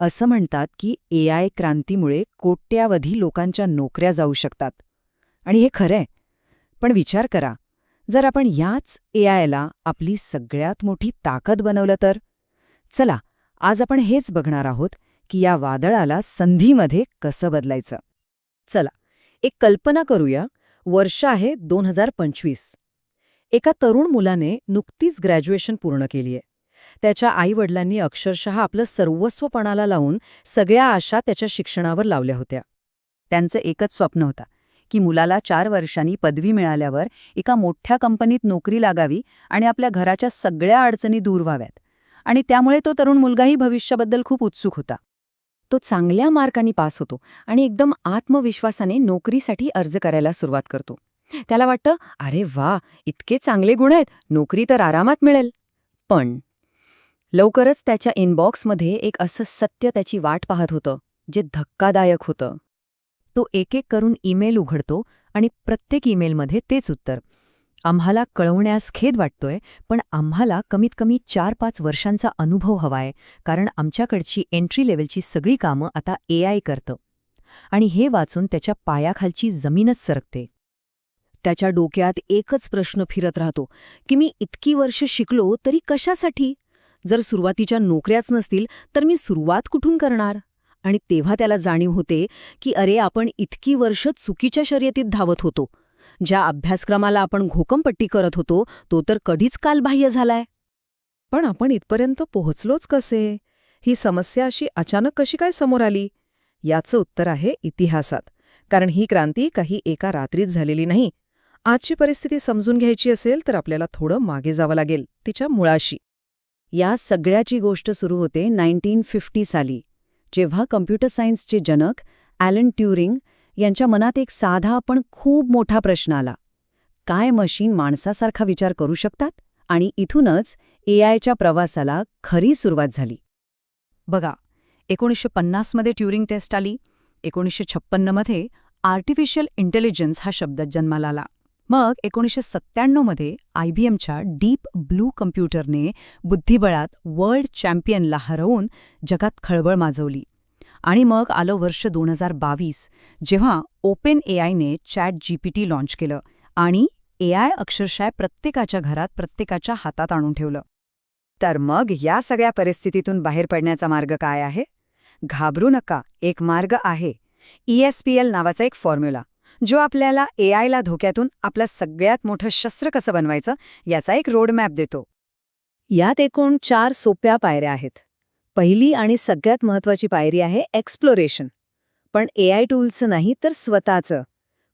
असं म्हणतात की ए आय क्रांतीमुळे कोट्यावधी लोकांच्या नोकऱ्या जाऊ शकतात. आणि हे खरंय पण विचार करा जर आपण याच ए आयला आपली सगळ्यात मोठी ताकद बनवलं तर? चला आज आपण हेच बघणार आहोत की या वादळाला संधीमध्ये कसं बदलायचं. चला एक कल्पना करूया. वर्ष आहे दोन हजार पंचवीस. एका तरुण मुलाने नुकतीच ग्रॅज्युएशन पूर्ण केलीय. त्याच्या आईवडिलांनी अक्षरशः आपलं सर्वस्वपणाला लावून सगळ्या आशा त्याच्या शिक्षणावर लावल्या होत्या. त्यांचं एकच स्वप्न होता की मुलाला चार वर्षांनी पदवी मिळाल्यावर एका मोठ्या कंपनीत नोकरी लागावी आणि आपल्या घराच्या सगळ्या अडचणी दूर व्हाव्यात. आणि त्यामुळे तो तरुण मुलगाही भविष्याबद्दल खूप उत्सुक होता. तो चांगल्या मार्कांनी पास होतो आणि एकदम आत्मविश्वासाने नोकरीसाठी अर्ज करायला सुरुवात करतो. त्याला वाटतं अरे वा इतके चांगले गुण आहेत नोकरी तर आरामात मिळेल. पण लवकरच त्याच्या इनबॉक्समध्ये एक असं सत्य त्याची वाट पाहत होतं जे धक्कादायक होतं. तो एक एक करून ईमेल उघडतो आणि प्रत्येक ईमेलमध्ये तेच उत्तर. आम्हाला कळवण्यास खेद वाटतोय पण आम्हाला कमीत कमी चार पाच वर्षांचा अनुभव हवाय कारण आमच्याकडची एंट्री लेवलची सगळी कामं आता ए आय करतं. आणि हे वाचून त्याच्या पायाखालची जमीनच सरकते. त्याच्या डोक्यात एकच प्रश्न फिरत राहतो की मी इतकी वर्ष शिकलो तरी कशासाठी? जर सुरुवातीच्या नोकऱ्याच नसतील तर मी सुरुवात कुठून करणार? आणि तेव्हा त्याला जाणीव होते की अरे आपण इतकी वर्ष चुकीच्या शर्यतीत धावत होतो. ज्या अभ्यासक्रमाला आपण घोकमपट्टी करत होतो तो तर कधीच कालबाह्य झालाय. पण आपण इथपर्यंत पोहोचलोच कसे? ही समस्या अशी अचानक कशी काय समोर आली? याचं उत्तर आहे इतिहासात. कारण ही क्रांती काही एका रात्रीत झालेली नाही. आजची परिस्थिती समजून घ्यायची असेल तर आपल्याला थोडं मागे जावं लागेल तिच्या मुळाशी. या सगळ्याची गोष्ट सुरू होते नाईन्टीन फिफ्टी साली जेव्हा कम्प्युटर सायन्सचे जनक ॲलन ट्युरिंग यांच्या मनात एक साधा पण खूप मोठा प्रश्न आला. काय मशीन माणसासारखा विचार करू शकतात? आणि इथूनच ए आयच्या प्रवासाला खरी सुरुवात झाली. बघा एकोणीसशे पन्नासमध्ये ट्युरिंग टेस्ट आली एकोणीसशे छप्पन्नमध्ये आर्टिफिशियल इंटेलिजन्स हा शब्द जन्माला आला. मग एकोणीसशे सत्त्याण्णवमध्ये आय बी एमच्या डीप ब्लू कम्प्युटरने बुद्धिबळात वर्ल्ड चॅम्पियनला हरवून जगात खळबळ माजवली. आणि मग आलं वर्ष दोन हजार बावीस जेव्हा ओपेन ए आयने चॅट जीपीटी लॉन्च केलं आणि ए आय अक्षरशः प्रत्येकाच्या घरात प्रत्येकाच्या हातात आणून ठेवलं. तर मग या सगळ्या परिस्थितीतून बाहेर पडण्याचा मार्ग काय आहे? घाबरू नका एक मार्ग आहे. ईएसपीएल नावाचा एक फॉर्म्युला जो आपल्याला ए आयला धोक्यातून आपलं सगळ्यात मोठं शस्त्र कसं बनवायचं याचा एक रोडमॅप देतो. यात एकूण चार सोप्या पायऱ्या आहेत. पहिली आणि सगळ्यात महत्वाची पायरी आहे एक्सप्लोरेशन पण ए आय टूल्सचं नाही तर स्वतःचं.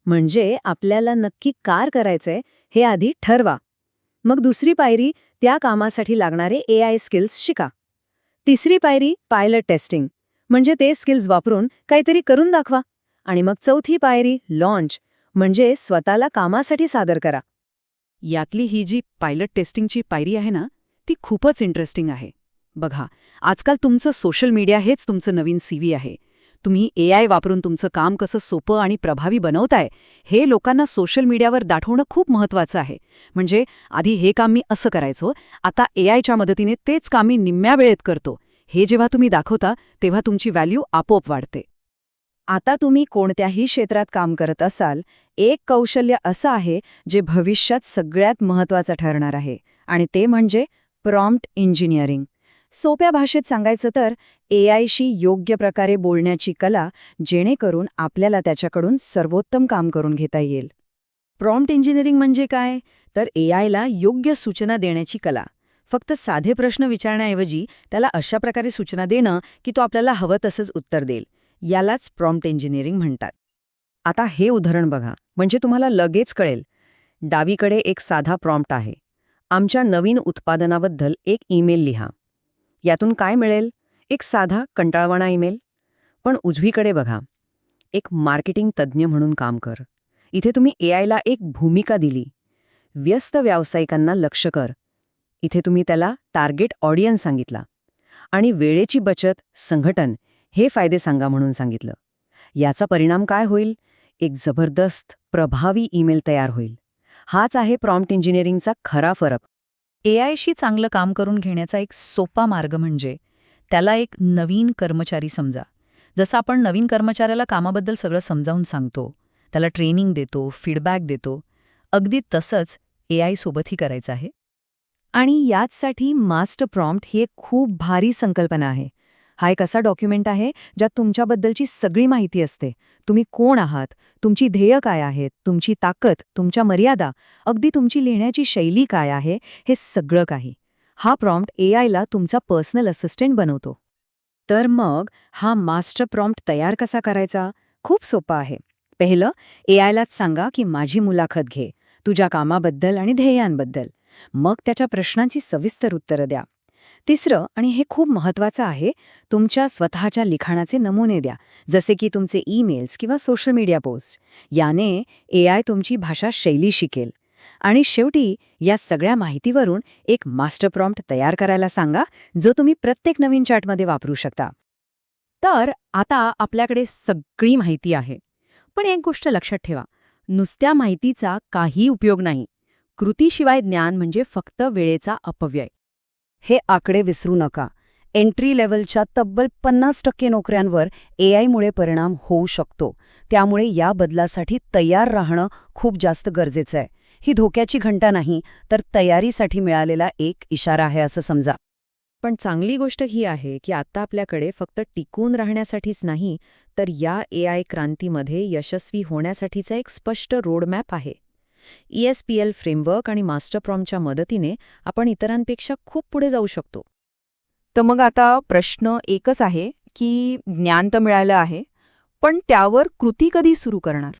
म्हणजे आपल्याला नक्की कार करायचंय हे आधी ठरवा. मग दुसरी पायरी त्या कामासाठी लागणारे ए आय स्किल्स शिका. तिसरी पायरी पायलट टेस्टिंग म्हणजे ते स्किल्स वापरून काहीतरी करून दाखवा. आणि मग चौथी पायरी लॉन्च म्हणजे स्वतःला कामासाठी सादर करा. यातली ही जी पायलट टेस्टिंगची पायरी आहे ना ती खूपच इंटरेस्टिंग आहे. बघा आजकाल तुमचं सोशल मीडिया हेच तुमचं नवीन सीव्ही आहे. तुम्ही ए आय वापरून तुमचं काम कसं सोपं आणि प्रभावी बनवताय हे लोकांना सोशल मीडियावर दाखवणं खूप महत्वाचं आहे. म्हणजे आधी हे काम मी असं करायचो आता ए आयच्या मदतीने तेच काम मी निम्म्या वेळेत करतो. हे जेव्हा तुम्ही दाखवता तेव्हा तुमची व्हॅल्यू आपोआप वाढते. आता तुम्ही कोणत्याही क्षेत्रात काम करत असाल एक कौशल्य असं आहे जे भविष्यात सगळ्यात महत्त्वाचं ठरणार आहे आणि ते म्हणजे प्रॉम्प्ट इंजिनिअरिंग. सोप्या भाषेत सांगायचं तर ए आयशी योग्य प्रकारे बोलण्याची कला जेणेकरून आपल्याला त्याच्याकडून सर्वोत्तम काम करून घेता येईल. प्रॉम्प्ट इंजिनिअरिंग म्हणजे काय? तर ए आयला योग्य सूचना देण्याची कला. फक्त साधे प्रश्न विचारण्याऐवजी त्याला अशा प्रकारे सूचना देणं की तो आपल्याला हवं तसंच उत्तर देईल. यालाच प्रॉम्प्ट इंजिनिअरिंग म्हणतात. आता हे उदाहरण बघा. म्हणजे तुम्हाला लगेच कळेल डावीकडे एक साधा प्रॉम्प्ट आहे. आमच्या नवीन उत्पादनाबद्दल एक ईमेल लिहा. यातून काय मिळेल? एक साधा कंटाळवाणा ईमेल. पण उजवीकडे बघा. एक मार्केटिंग तज्ज्ञ म्हणून काम कर. इथे तुम्ही ए एक भूमिका दिली. व्यस्त व्यावसायिकांना लक्ष कर. इथे तुम्ही त्याला टार्गेट ऑडियन्स सांगितला. आणि वेळेची बचत संघटन हे फायदे सांगा म्हणून सांगितलं. याचा परिणाम काय होईल? एक जबरदस्त प्रभावी ईमेल तयार होईल. हाच आहे प्रॉम्प्ट इंजिनिअरिंगचा खरा फरक. ए आयशी चांगलं काम करून घेण्याचा एक सोपा मार्ग म्हणजे त्याला एक नवीन कर्मचारी समजा. जसं आपण नवीन कर्मचाऱ्याला कामाबद्दल सगळं समजावून सांगतो त्याला ट्रेनिंग देतो फीडबॅक देतो अगदी तसंच ए आय सोबतही करायचं आहे. आणि याचसाठी मास्टर प्रॉम्प्ट ही एक खूप भारी संकल्पना आहे. हा एक असा डॉक्युमेंट आहे ज्यात तुमच्याबद्दलची सगळी माहिती असते. तुम्ही कोण आहात? तुमची ध्येय काय आहेत? तुमची ताकद तुमच्या मर्यादा अगदी तुमची लिहिण्याची शैली काय आहे? हे सगळं काही. हा प्रॉम्प्ट ए आयला तुमचा पर्सनल असिस्टंट बनवतो. तर मग हा मास्टर प्रॉम्प्ट तयार कसा करायचा? खूप सोपा आहे. पहिलं ए आयलाच सांगा की माझी मुलाखत घे. तुझ्या कामाबद्दल आणि ध्येयांबद्दल. मग त्याच्या प्रश्नांची सविस्तर उत्तरं द्या. तिसरं आणि हे खूप महत्वाचं आहे तुमच्या स्वतःच्या लिखाणाचे नमुने द्या जसे की तुमचे ईमेल्स किंवा सोशल मीडिया पोस्ट. याने ए आय तुमची भाषा शैली शिकेल. आणि शेवटी या सगळ्या माहितीवरून एक मास्टर प्रॉम्प्ट तयार करायला सांगा जो तुम्ही प्रत्येक नवीन चॅटमध्ये वापरू शकता. तर आता आपल्याकडे सगळी माहिती आहे. पण एक गोष्ट लक्षात ठेवा नुसत्या माहितीचा काही उपयोग नाही. कृतीशिवाय ज्ञान म्हणजे फक्त वेळेचा अपव्यय. हे आकडे विसरू नका. एंट्री लेवलच्या तब्बल पन्नास टक्के नोकऱ्यांवर ए परिणाम होऊ शकतो. त्यामुळे या बदलासाठी तयार राहणं खूप जास्त गरजेचं आहे. ही धोक्याची घंटा नाही तर तयारीसाठी मिळालेला एक इशारा आहे असं समजा. पण चांगली गोष्ट ही आहे की आता आपल्याकडे फक्त टिकून राहण्यासाठीच नाही तर या ए आय क्रांतीमध्ये यशस्वी होण्यासाठीचा एक स्पष्ट रोडमॅप आहे. ईएसपीएल फ्रेमवर्क आणि मास्टर प्रॉमच्या मदतीने आपण इतरांपेक्षा खूप पुढे जाऊ शकतो. तर मग आता प्रश्न एकच आहे की ज्ञान तर मिळालं आहे पण त्यावर कृती कधी सुरू करणार?